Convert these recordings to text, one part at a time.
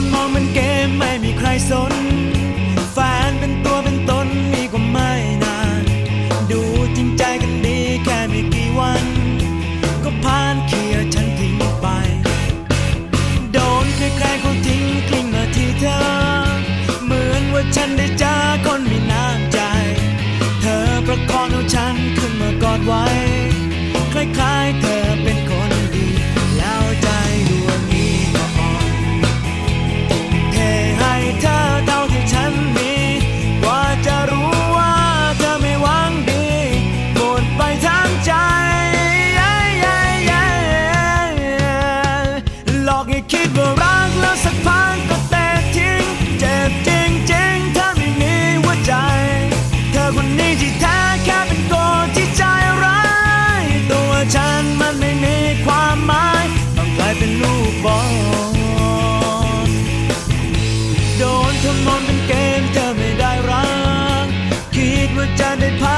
นมองมันเกมไม่มีใครสน แฟนเป็นตัวเป็นตนมีก็ไม่นาน ดูจริงใจกันดีแค่ไม่กี่วัน ก็ผ่านเคลียร์ฉันทิ้งไป โดนใครๆเขาทิ้ง ที่แท้แค่เป็นคนที่ใจร้ายตัวฉันมันไม่มีความหมายต้องกลายเป็นลูกบอลโดนทำนอนเป็นเกมเธอไม่ได้รักคิดว่าจะได้พัก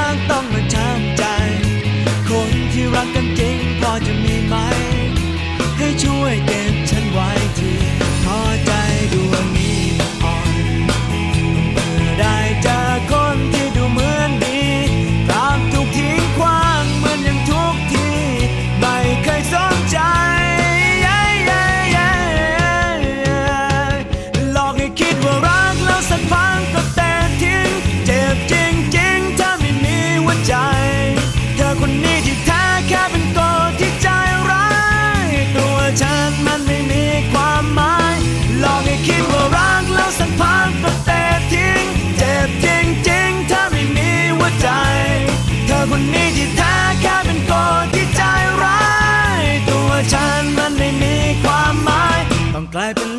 ที่แท้แค่เป็นโกดที่ใจร้าย ตัวฉันมันไม่มีความหมาย ต้องกลายเป็น